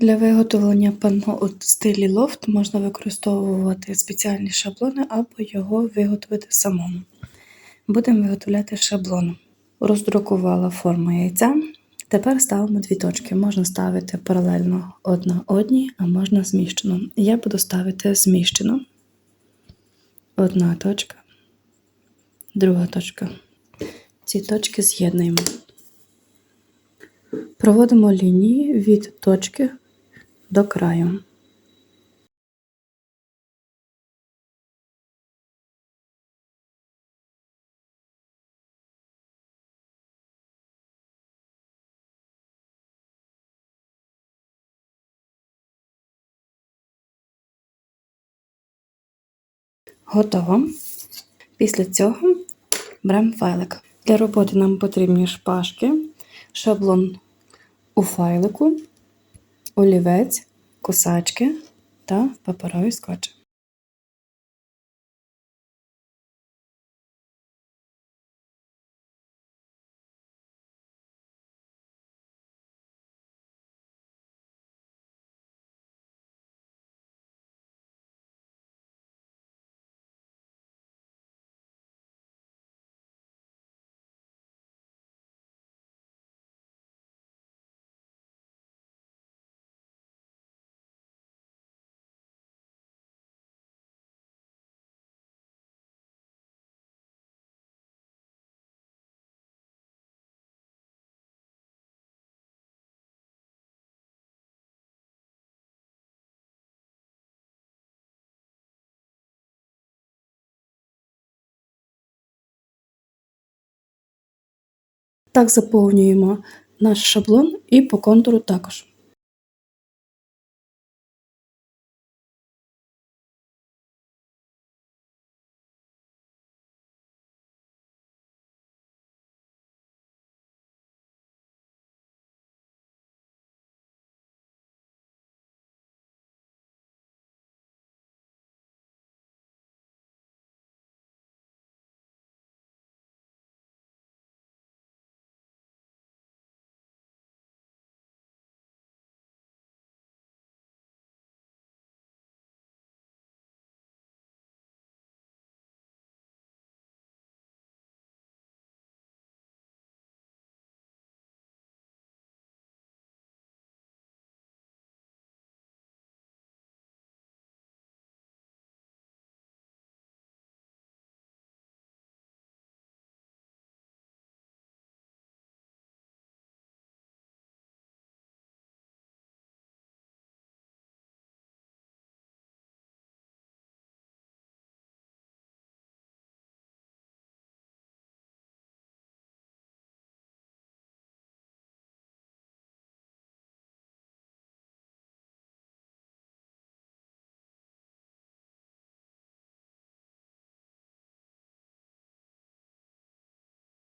Для виготовлення панно у стилі лофт можна використовувати спеціальні шаблони або його виготовити самому. Будемо виготовляти шаблон. Роздрукувала форму яйця. Тепер ставимо дві точки. Можна ставити паралельно одна одній, а можна зміщено. Я буду ставити зміщено. Одна точка, друга точка. Ці точки з'єднуємо. Проводимо лінії від точки до краю. Готово. Після цього беремо файлик. Для роботи нам потрібні шпажки, шаблон у файлику, олівець, кусачки та паперові скотч. Так заповнюємо наш шаблон і по контуру також.